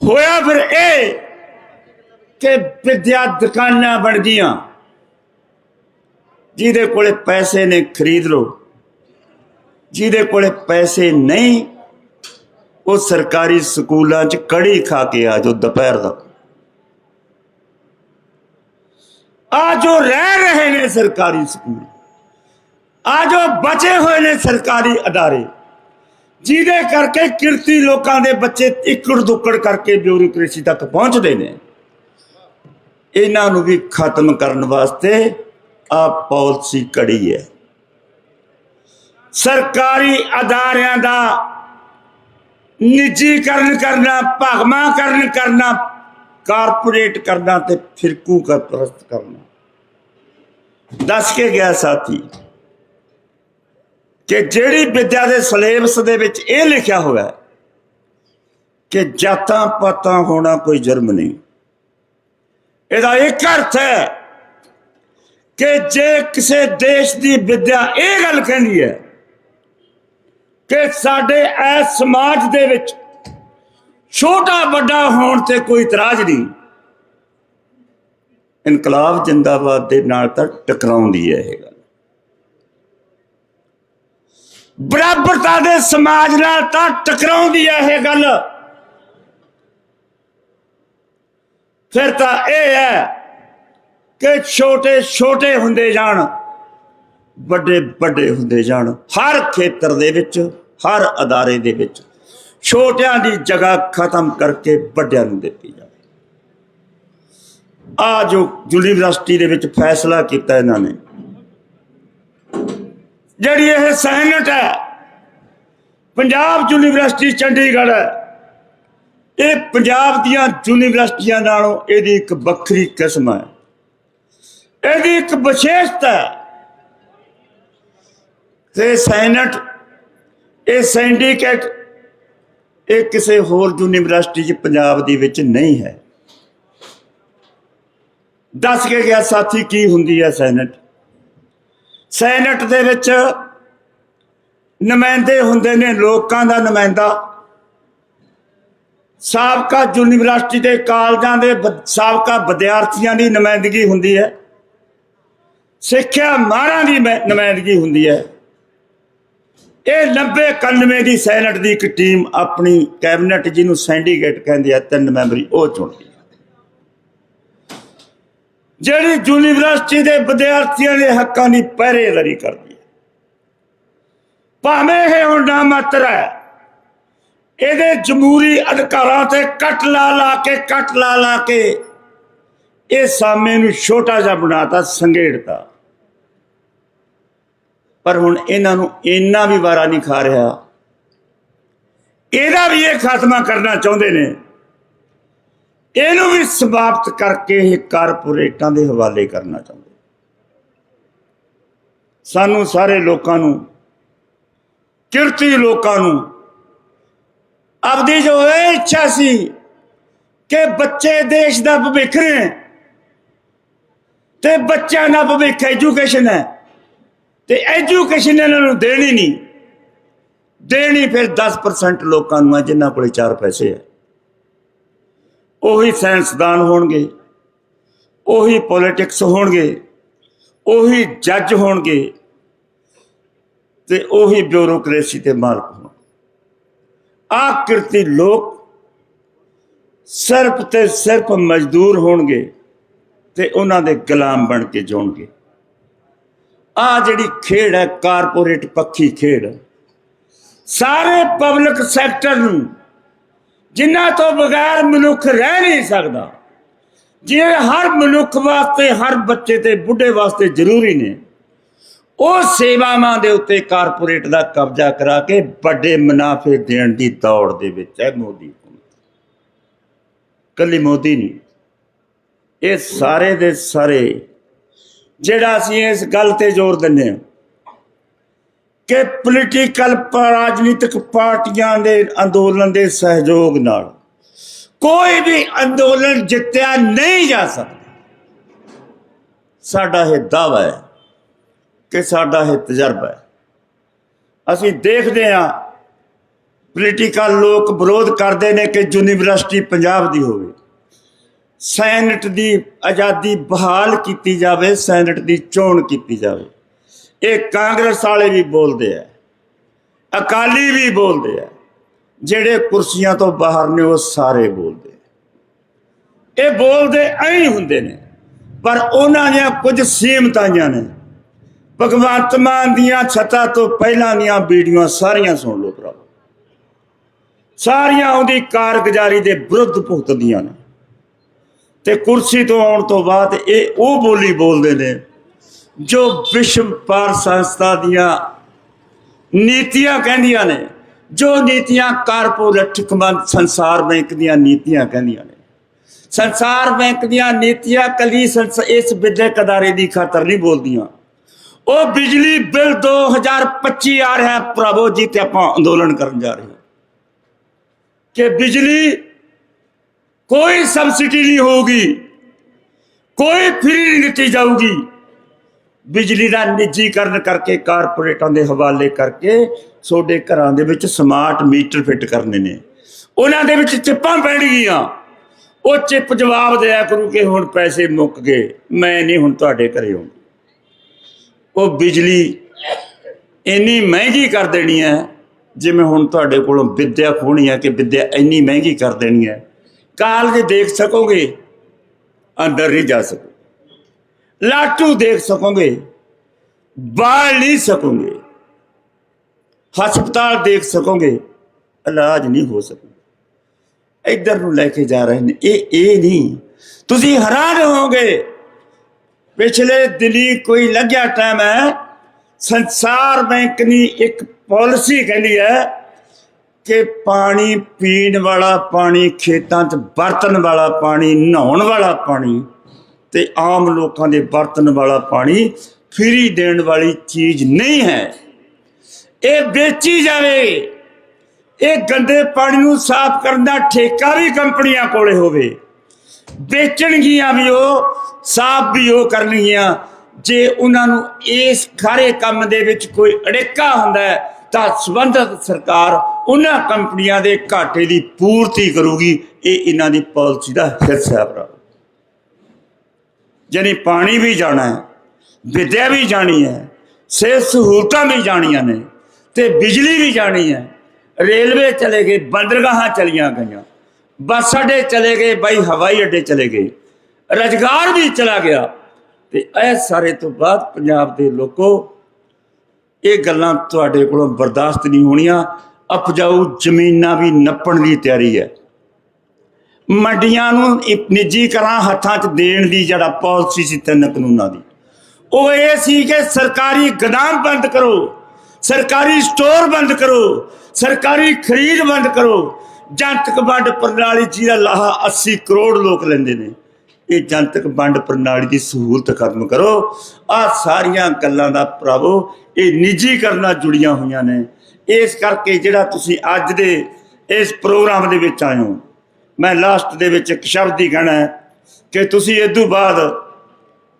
ਹੋਇਆ ਫਿਰ ਇਹ ਕਿ ਵਿਦਿਆ ਦੁਕਾਨਾਂ ਬਣ ਗਈਆਂ ਜਿਹਦੇ ਕੋਲੇ ਪੈਸੇ ਨੇ ਖਰੀਦ ਲੋ ਜਿਹਦੇ ਕੋਲੇ ਪੈਸੇ ਨਹੀਂ, ਉਹ ਸਰਕਾਰੀ ਸਕੂਲਾਂ 'ਚ ਕੜੀ ਖਾ ਕੇ ਆ ਜੋ ਦੁਪਹਿਰ ਦਾ। ਆ ਜੋ ਰਹਿ ਰਹੇ ਨੇ ਸਰਕਾਰੀ ਸਕੂਲ, ਆ ਜੋ ਬਚੇ ਹੋਏ ਨੇ ਸਰਕਾਰੀ ਅਦਾਰੇ, ਜਿਹਦੇ ਕਰਕੇ ਕਿਰਤੀ ਲੋਕਾਂ ਦੇ ਬੱਚੇ ਇਕੜ ਦੁੱਕੜ ਕਰਕੇ ਬਿਊਰੋਕ੍ਰੇਸੀ ਤੱਕ ਪਹੁੰਚਦੇ ਨੇ। ਇਹਨਾਂ ਨੂੰ ਵੀ ਖਤਮ ਕਰਨ ਵਾਸਤੇ ਆ ਪਾਲਿਸੀ ਕੜੀ ਹੈ। ਸਰਕਾਰੀ ਅਦਾਰਿਆਂ ਦਾ ਨਿੱਜੀਕਰਨ ਕਰਨਾ ਭਗਵਾਂਕਰਨ ਕਰਨਾ, ਕਾਰਪੋਰੇਟ ਕਰਨਾ ਤੇ ਫਿਰਕੂ ਕਰ ਪ੍ਰਸਤ ਕਰਨਾ। ਦੱਸ ਕੇ ਗਿਆ ਸਾਥੀ ਕਿ ਜਿਹੜੀ ਵਿਦਿਆ ਦੇ ਸਿਲੇਬਸ ਦੇ ਵਿੱਚ ਇਹ ਲਿਖਿਆ ਹੋਇਆ ਹੈ ਕਿ ਜਾਤਾਂ ਪਾਤਾਂ ਹੋਣਾ ਕੋਈ ਜਰਮ ਨਹੀਂ। ਇਹਦਾ ਇੱਕ ਅਰਥ ਹੈ ਕਿ ਜੇ ਕਿਸੇ ਦੇਸ਼ ਦੀ ਵਿਦਿਆ ਇਹ ਗੱਲ ਕਹਿੰਦੀ ਹੈ ਕਿ ਸਾਡੇ ਇਸ ਸਮਾਜ ਦੇ ਵਿੱਚ ਛੋਟਾ ਵੱਡਾ ਹੋਣ ਤੇ ਕੋਈ ਇਤਰਾਜ਼ ਨਹੀਂ। ਇਨਕਲਾਬ ਜਿੰਦਾਬਾਦ ਦੇ ਨਾਲ ਤਾਂ ਟਕਰਾਉਂਦੀ ਹੈ ਇਹ ਗੱਲ। ਬਰਾਬਰਤਾ ਦੇ ਸਮਾਜ ਨਾਲ ਤਾਂ ਟਕਰਾਉਂਦੀ ਹੈ ਇਹ ਗੱਲ। ਫਿਰ ਤਾਂ ਇਹ ਹੈ ਕਿ ਛੋਟੇ ਛੋਟੇ ਹੁੰਦੇ ਜਾਣ। ਵੱਡੇ ਵੱਡੇ ਹੁੰਦੇ ਜਾਣ। ਹਰ ਖੇਤਰ ਦੇ ਵਿੱਚ, ਹਰ ਅਦਾਰੇ ਦੇ ਵਿੱਚ ਛੋਟਿਆਂ ਦੀ ਜਗ੍ਹਾ ਖਤਮ ਕਰਕੇ ਵੱਡਿਆਂ ਨੂੰ ਦਿੱਤੀ ਜਾਵੇ। ਆ ਜੋ ਯੂਨੀਵਰਸਿਟੀ ਦੇ ਵਿੱਚ ਫੈਸਲਾ ਕੀਤਾ ਇਹਨਾਂ ਨੇ, ਜਿਹੜੀ ਇਹ ਸੈਨਟ ਹੈ, ਪੰਜਾਬ ਯੂਨੀਵਰਸਿਟੀ ਚੰਡੀਗੜ੍ਹ ਹੈ, ਇਹ ਪੰਜਾਬ ਦੀਆਂ ਯੂਨੀਵਰਸਿਟੀਆਂ ਨਾਲੋਂ ਇਹਦੀ ਇੱਕ ਵੱਖਰੀ ਕਿਸਮ ਹੈ। ਇਹਦੀ ਇੱਕ ਵਿਸ਼ੇਸ਼ਤਾ ਹੈ ਤੇ ਸੈਨਟ, ਇਹ ਸਿੰਡੀਕੇਟ ਇਹ ਕਿਸੇ ਹੋਰ ਯੂਨੀਵਰਸਿਟੀ 'ਚ ਪੰਜਾਬ ਦੀ ਵਿੱਚ ਨਹੀਂ ਹੈ। ਦੱਸ ਕੇ ਗਿਆ ਸਾਥੀ ਕੀ ਹੁੰਦੀ ਹੈ ਸੈਨਟ? ਸੈਨਟ ਦੇ ਵਿੱਚ ਨੁਮਾਇੰਦੇ ਹੁੰਦੇ ਨੇ, ਲੋਕਾਂ ਦਾ ਨੁਮਾਇੰਦਾ। ਸਾਬਕਾ ਯੂਨੀਵਰਸਿਟੀ ਦੇ ਕਾਲਜਾਂ ਦੇ ਸਾਬਕਾ ਵਿਦਿਆਰਥੀਆਂ ਦੀ ਨੁਮਾਇੰਦਗੀ ਹੁੰਦੀ ਹੈ। ਸਿੱਖਿਆ ਮਾਹਰਾਂ ਦੀ ਨੁਮਾਇੰਦਗੀ ਹੁੰਦੀ ਹੈ। ਇਹ 90 91 ਦੀ ਸੈਨਟ ਦੀ ਇੱਕ ਟੀਮ ਆਪਣੀ ਕੈਬਨਿਟ ਜਿਹਨੂੰ ਸੈਂਡੀਕੇਟ ਕਹਿੰਦੇ ਆ, ਤਿੰਨ ਮੈਂਬਰੀ, ਉਹ ਚੁਣਦੀ ਜਿਹੜੀ ਯੂਨੀਵਰਸਿਟੀ ਦੇ ਵਿਦਿਆਰਥੀਆਂ ਦੇ ਹੱਕਾਂ ਦੀ ਪਹਿਰੇਦਾਰੀ ਕਰਦੀ ਹੈ। ਭਾਵੇਂ ਇਹ ਹੁਣ ਨਾ ਮਾਤਰ ਹੈ, ਇਹਦੇ ਜਮਹੂਰੀ ਅਧਿਕਾਰਾਂ ਤੇ ਕੱਟ ਲਾ ਲਾ ਕੇ, ਕੱਟ ਲਾ ਲਾ ਕੇ ਇਹ ਸਾਮੇ ਨੂੰ ਛੋਟਾ ਜਿਹਾ ਬਣਾਤਾ, ਸੰਘੇੜਤਾ। ਪਰ ਹੁਣ ਇਹਨਾਂ ਨੂੰ ਇੰਨਾ ਵੀ ਵਾਰਾ ਨਹੀਂ ਖਾ ਰਿਹਾ। ਇਹਦਾ ਵੀ ਇਹ ਖਾਤਮਾ ਕਰਨਾ ਚਾਹੁੰਦੇ ਨੇ। ਇਹਨੂੰ ਵੀ ਸਮਾਪਤ ਕਰਕੇ ਇਹ ਕਾਰਪੋਰੇਟਾਂ ਦੇ ਹਵਾਲੇ ਕਰਨਾ ਚਾਹੁੰਦੇ ਸਾਨੂੰ ਸਾਰੇ ਲੋਕਾਂ ਨੂੰ, ਕਿਰਤੀ ਲੋਕਾਂ ਨੂੰ, ਆਪਦੀ ਜੋ ਇਹ ਇੱਛਾ ਸੀ ਕਿ ਬੱਚੇ ਦੇਸ਼ ਦਾ ਭਵਿੱਖ ਨੇ, ਤੇ ਬੱਚਿਆਂ ਦਾ ਭਵਿੱਖ ਐਜੂਕੇਸ਼ਨ ਹੈ। ਤੇ ਐਜੂਕੇਸ਼ਨ ਇਹਨਾਂ ਨੂੰ ਦੇਣੀ ਨਹੀਂ। ਦੇਣੀ ਫਿਰ 10% ਲੋਕਾਂ ਨੂੰ ਆ, ਜਿਨ੍ਹਾਂ ਕੋਲੇ ਚਾਰ ਪੈਸੇ ਆ। ਉਹੀ ਸਾਇੰਸਦਾਨ ਹੋਣਗੇ, ਉਹੀ ਪੋਲਿਟਿਕਸ ਹੋਣਗੇ, ਉਹੀ ਜੱਜ ਹੋਣਗੇ ਤੇ ਉਹੀ ਬਿਊਰੋਕ੍ਰੇਸੀ ਤੇ ਮਾਲਕ ਹੋਣ ਆਕਰਤੀ ਲੋਕ ਸਿਰਫ ਤੇ ਸਿਰਫ ਮਜ਼ਦੂਰ ਹੋਣਗੇ ਤੇ ਉਹਨਾਂ ਦੇ ਗੁਲਾਮ ਬਣ ਕੇ ਜਾਣਗੇ ਆ ਜਿਹੜੀ ਖੇਡ ਹੈ ਕਾਰਪੋਰੇਟ ਪੱਖੀ ਖੇਡ। ਸਾਰੇ ਪਬਲਿਕ ਸੈਕਟਰ ਨੂੰ, ਜਿਨ੍ਹਾਂ ਤੋਂ ਬਗੈਰ ਮਨੁੱਖ ਰਹਿ ਨਹੀਂ ਸਕਦਾ ਜਿਹੜੇ ਹਰ ਮਨੁੱਖ ਵਾਸਤੇ, ਹਰ ਬੱਚੇ ਤੇ ਬੁੱਢੇ ਵਾਸਤੇ ਜ਼ਰੂਰੀ ਨੇ, ਉਹ ਸੇਵਾਵਾਂ ਦੇ ਉੱਤੇ ਕਾਰਪੋਰੇਟ ਦਾ ਕਬਜ਼ਾ ਕਰਾ ਕੇ ਵੱਡੇ ਮੁਨਾਫੇ ਦੇਣ ਦੀ ਦੌੜ ਦੇ ਵਿੱਚ ਹੈ ਮੋਦੀ। ਹੁਕੂਮਤ ਕੱਲੀ ਮੋਦੀ ਨਹੀਂ। ਇਹ ਸਾਰੇ ਦੇ ਸਾਰੇ ਜਿਹੜਾ ਅਸੀਂ ਇਸ ਗੱਲ ਤੇ ਜ਼ੋਰ ਦਿੰਦੇ ਹਾਂ ਕਿ ਪੋਲੀਟੀਕਲ ਰਾਜਨੀਤਿਕ ਪਾਰਟੀਆਂ ਦੇ ਅੰਦੋਲਨ ਦੇ ਸਹਿਯੋਗ ਨਾਲ ਕੋਈ ਵੀ ਅੰਦੋਲਨ ਜਿੱਤਿਆ ਨਹੀਂ ਜਾ ਸਕਦਾ। ਸਾਡਾ ਇਹ ਦਾਅਵਾ ਹੈ ਕਿ ਸਾਡਾ ਇਹ ਤਜਰਬਾ ਹੈ। ਅਸੀਂ ਦੇਖਦੇ ਹਾਂ ਪੋਲੀਟੀਕਲ ਲੋਕ ਵਿਰੋਧ ਕਰਦੇ ਨੇ ਕਿ ਯੂਨੀਵਰਸਿਟੀ ਪੰਜਾਬ ਦੀ ਹੋਵੇ। ਸੈਨੇਟ ਦੀ ਆਜ਼ਾਦੀ ਬਹਾਲ ਕੀਤੀ ਜਾਵੇ, ਸੈਨੇਟ ਦੀ ਚੋਣ ਕੀਤੀ ਜਾਵੇ। ਇਹ ਕਾਂਗਰਸ ਵਾਲੇ ਵੀ ਬੋਲਦੇ ਆ, ਅਕਾਲੀ ਵੀ ਬੋਲਦੇ ਆ, ਜਿਹੜੇ ਕੁਰਸੀਆਂ ਤੋਂ ਬਾਹਰ ਨੇ ਉਹ ਸਾਰੇ ਬੋਲਦੇ ਆ। ਇਹ ਬੋਲਦੇ ਐਂ ਹੁੰਦੇ ਨੇ, ਪਰ ਉਹਨਾਂ ਦੀਆਂ ਕੁਝ ਸੀਮਤਾਈਆਂ ਨੇ। ਭਗਵੰਤ ਮਾਨ ਦੀਆਂ ਛੱਤਾਂ ਤੋਂ ਪਹਿਲਾਂ ਦੀਆਂ ਵੀਡੀਓ ਸਾਰੀਆਂ ਸੁਣ ਲਓ ਭਰਾਵੋ। ਸਾਰੀਆਂ ਉਹਦੀ ਕਾਰਗੁਜ਼ਾਰੀ ਦੇ ਵਿਰੁੱਧ ਭੁਗਤਦੀਆਂ ਨੇ। ਤੇ ਕੁਰਸੀ ਤੋਂ ਆਉਣ ਤੋਂ ਬਾਅਦ ਇਹ ਉਹ ਬੋਲੀ ਬੋਲਦੇ ਨੇ ਜੋ ਵਿਸ਼ਵ ਪਾਰ ਸੰਸਥਾ ਦੀਆਂ ਨੀਤੀਆਂ ਕਹਿੰਦੀਆਂ ਨੇ, ਜੋ ਨੀਤੀਆਂ ਕਾਰਪੋਰੇਟ ਸੰਸਾਰ ਬੈਂਕ ਦੀਆਂ ਨੀਤੀਆਂ ਕਹਿੰਦੀਆਂ ਨੇ। ਸੰਸਾਰ ਬੈਂਕ ਦੀਆਂ ਨੀਤੀਆਂ ਕਲੀ ਸੰਸ- ਇਸ ਵਿਦਿਅਕ ਅਦਾਰੇ ਦੀ ਖਾਤਰ ਨਹੀਂ ਬੋਲਦੀਆਂ। ਉਹ ਬਿਜਲੀ ਬਿੱਲ 2025 ਆ ਰਿਹਾ ਹੈ ਭਰਾਵੋ ਜੀ, ਤੇ ਆਪਾਂ ਅੰਦੋਲਨ ਕਰਨ ਜਾ ਰਹੇ ਹਾਂ। ਕਿ ਬਿਜਲੀ ਕੋਈ ਸਬਸਿਡੀ ਨਹੀਂ ਹੋਊਗੀ। ਕੋਈ ਫ੍ਰੀ ਨਹੀਂ ਦਿੱਤੀ ਜਾਊਗੀ। ਬਿਜਲੀ ਦਾ ਨਿੱਜੀਕਰਨ ਕਰਕੇ, ਕਾਰਪੋਰੇਟਾਂ ਦੇ ਹਵਾਲੇ ਕਰਕੇ ਤੁਹਾਡੇ ਘਰਾਂ ਦੇ ਵਿੱਚ ਸਮਾਰਟ ਮੀਟਰ ਫਿੱਟ ਕਰਨੇ ਨੇ। ਉਹਨਾਂ ਦੇ ਵਿੱਚ ਚਿੱਪਾਂ ਪੈਣਗੀਆਂ ਉਹ ਚਿੱਪ ਜਵਾਬ ਦਿਆ ਕਰੂ ਕਿ ਹੁਣ ਪੈਸੇ ਮੁੱਕ ਗਏ। ਮੈਂ ਨਹੀਂ ਹੁਣ ਤੁਹਾਡੇ ਘਰੇ ਆਉਂਦਾ ਉਹ ਬਿਜਲੀ ਇੰਨੀ ਮਹਿੰਗੀ ਕਰ ਦੇਣੀ ਹੈ, ਜਿਵੇਂ ਹੁਣ ਤੁਹਾਡੇ ਕੋਲੋਂ ਵਿੱਦਿਆ ਖੋਣੀ ਹੈ ਕਿ ਵਿੱਦਿਆ ਇੰਨੀ ਮਹਿੰਗੀ ਕਰ ਦੇਣੀ ਹੈ। ਕਾਲਜ ਦੇਖ ਸਕੋਗੇ, ਅੰਦਰ ਨਹੀਂ ਜਾ ਸਕੋ ਲਾਟੂ ਦੇਖ ਸਕੋਗੇ ਬਾਲ ਨਹੀਂ ਸਕੋਗੇ। ਹਸਪਤਾਲ ਦੇਖ ਸਕੋਗੇ, ਇਲਾਜ ਨਹੀਂ ਹੋ ਸਕੂ ਇੱਧਰ ਨੂੰ ਲੈ ਕੇ ਜਾ ਰਹੇ ਨੇ। ਇਹ ਇਹ ਨਹੀਂ। ਤੁਸੀਂ ਹੈਰਾਨ ਹੋਵੋਗੇ, ਪਿਛਲੇ ਦਿਨੀ ਕੋਈ ਲੱਗਿਆ ਟਾਈਮ ਹੈ, ਸੰਸਾਰ ਬੈਂਕ ਦੀ ਇੱਕ ਪਾਲਿਸੀ ਕਹਿੰਦੀ ਹੈ ਕਿ ਪਾਣੀ ਪੀਣ ਵਾਲਾ ਪਾਣੀ, ਖੇਤਾਂ 'ਚ ਵਰਤਣ ਵਾਲਾ ਪਾਣੀ, ਨਹਾਉਣ ਵਾਲਾ ਪਾਣੀ ਤੇ ਆਮ ਲੋਕਾਂ ਦੇ ਵਰਤਣ ਵਾਲਾ ਪਾਣੀ ਫਰੀ ਦੇਣ ਵਾਲੀ ਚੀਜ਼ ਨਹੀਂ ਹੈ। ਇਹ ਵੇਚੀ ਜਾਵੇ। ਇਹ ਗੰਦੇ ਪਾਣੀ ਨੂੰ ਸਾਫ਼ ਕਰਨ ਦਾ ਠੇਕਾ ਵੀ ਕੰਪਨੀਆਂ ਕੋਲੇ ਹੋਵੇ। ਵੇਚਣਗੀਆਂ ਵੀ ਉਹ, ਸਾਫ਼ ਵੀ ਉਹ ਕਰਨਗੀਆਂ। ਜੇ ਉਹਨਾਂ ਨੂੰ ਇਸ ਖਾਰੇ ਕੰਮ ਦੇ ਵਿੱਚ ਕੋਈ ਅੜਿੱਕਾ ਹੁੰਦਾ ਹੈ ਤਾਂ ਸੰਬੰਧਿਤ ਸਰਕਾਰ ਉਹਨਾਂ ਕੰਪਨੀਆਂ ਦੇ ਘਾਟੇ ਦੀ ਪੂਰਤੀ ਕਰੂਗੀ, ਇਹ ਇਹਨਾਂ ਦੀ ਪਾਲਿਸੀ ਦਾ ਹਿੱਸਾ ਹੈ ਭਰਾ ਜਾਨੀ ਪਾਣੀ ਵੀ ਜਾਣਾ ਹੈ, ਵਿਦਿਆ ਵੀ ਜਾਣੀ ਹੈ, ਸਿਹਤ ਸਹੂਲਤਾਂ ਵੀ ਜਾਣੀਆਂ ਨੇ ਤੇ ਬਿਜਲੀ ਵੀ ਜਾਣੀ ਹੈ। ਰੇਲਵੇ ਚਲੇ ਗਏ, ਬੰਦਰਗਾਹਾਂ ਚਲੀਆਂ ਗਈਆਂ। ਬੱਸ ਅੱਡੇ ਚਲੇ ਗਏ, ਬਾਈ ਹਵਾਈ ਅੱਡੇ ਚਲੇ ਗਏ। ਰੁਜ਼ਗਾਰ ਵੀ ਚਲਾ ਗਿਆ। ਤੇ ਇਹ ਸਾਰੇ ਤੋਂ ਬਾਅਦ ਪੰਜਾਬ ਦੇ ਲੋਕੋ ਇਹ ਗੱਲਾਂ ਤੁਹਾਡੇ ਕੋਲੋਂ ਬਰਦਾਸ਼ਤ ਨਹੀਂ ਹੋਣੀਆਂ। ਅਪਜਾਊ ਜ਼ਮੀਨਾਂ ਵੀ ਨੱਪਣ ਦੀ ਤਿਆਰੀ ਹੈ। ਮੰਡੀਆਂ ਨੂੰ ਨਿੱਜੀ ਕਰਾਂ ਹੱਥਾਂ 'ਚ ਦੇਣ ਦੀ ਜਿਹੜਾ ਪਾਲਿਸੀ ਸੀ ਤਿੰਨ ਕਾਨੂੰਨਾਂ ਦੀ। ਉਹ ਇਹ ਸੀ ਕਿ ਸਰਕਾਰੀ ਗਦਾਮ ਬੰਦ ਕਰੋ, ਸਰਕਾਰੀ ਸਟੋਰ ਬੰਦ ਕਰੋ, ਸਰਕਾਰੀ ਖਰੀਦ ਬੰਦ ਕਰੋ। ਜਨਤਕ ਵੰਡ ਪ੍ਰਣਾਲੀ ਜਿਹਦਾ ਲਾਹਾ 80 ਕਰੋੜ ਲੋਕ ਲੈਂਦੇ ਨੇ। ਇਹ ਜਨਤਕ ਵੰਡ ਪ੍ਰਣਾਲੀ ਦੀ ਸਹੂਲਤ ਖਤਮ ਕਰੋ। ਆ ਸਾਰੀਆਂ ਗੱਲਾਂ ਦਾ ਭਰਾਵੋ, ਇਹ ਨਿੱਜੀਕਰਨ ਨਾਲ ਜੁੜੀਆਂ ਹੋਈਆਂ ਨੇ। ਇਸ ਕਰਕੇ ਜਿਹੜਾ ਤੁਸੀਂ ਅੱਜ ਦੇ ਇਸ ਪ੍ਰੋਗਰਾਮ ਦੇ ਵਿੱਚ ਆਏ ਹੋ, ਮੈਂ ਲਾਸਟ ਦੇ ਵਿੱਚ ਇੱਕ ਸ਼ਬਦ ਹੀ ਕਹਿਣਾ ਹੈ ਕਿ ਤੁਸੀਂ ਇਸ ਤੋਂ ਬਾਅਦ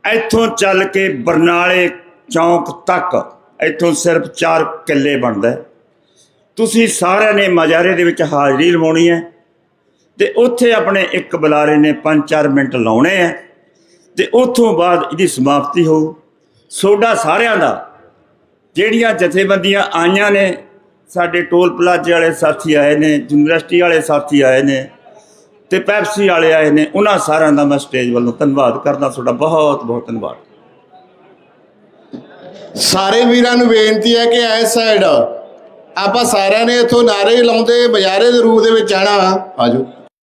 ਇੱਥੋਂ ਚੱਲ ਕੇ ਬਰਨਾਲੇ ਚੌਂਕ ਤੱਕ, ਇੱਥੋਂ ਸਿਰਫ 4 ਕਿੱਲੇ ਬਣਦਾ ਤੁਸੀਂ ਸਾਰਿਆਂ ਨੇ ਮਜਾਰੇ ਦੇ ਵਿੱਚ ਹਾਜ਼ਰੀ ਲਵਾਉਣੀ ਹੈ। ਤੇ ਉੱਥੇ ਆਪਣੇ ਇੱਕ ਬੁਲਾਰੇ ਨੇ 5-4 ਮਿੰਟ ਲਾਉਣੇ ਹੈ ਤੇ ਉੱਥੋਂ ਬਾਅਦ ਇਹਦੀ ਸਮਾਪਤੀ ਹੋਊ। ਸੋਡਾ ਸਾਰਿਆਂ ਦਾ ਜਿਹੜੀਆਂ ਜਥੇਬੰਦੀਆਂ ਆਈਆਂ ਨੇ, ਸਾਡੇ ਟੋਲ ਪਲਾਜ਼ੇ ਵਾਲੇ ਸਾਥੀ ਆਏ ਨੇ, ਯੂਨੀਵਰਸਿਟੀ ਵਾਲੇ ਸਾਥੀ ਆਏ ਨੇ ਤੇ ਪੈਪਸੀ ਵਾਲੇ ਆਏ ਨੇ, ਉਹਨਾਂ ਸਾਰਿਆਂ ਦਾ ਮੈਂ ਸਟੇਜ ਵੱਲੋਂ ਧੰਨਵਾਦ ਕਰਦਾ, ਤੁਹਾਡਾ ਬਹੁਤ ਬਹੁਤ ਧੰਨਵਾਦ। ਸਾਰੇ ਵੀਰਾਂ ਨੂੰ ਬੇਨਤੀ ਹੈ ਕਿ ਇਸ ਸਾਈਡ ਆਪਾਂ ਸਾਰਿਆਂ ਨੇ ਇੱਥੋਂ ਨਾਰੇ ਲਾਉਂਦੇ, ਬਜ਼ਾਰੇ ਦੇ ਰੂਪ ਦੇ ਵਿੱਚ ਆਣਾ ਆਜੋ।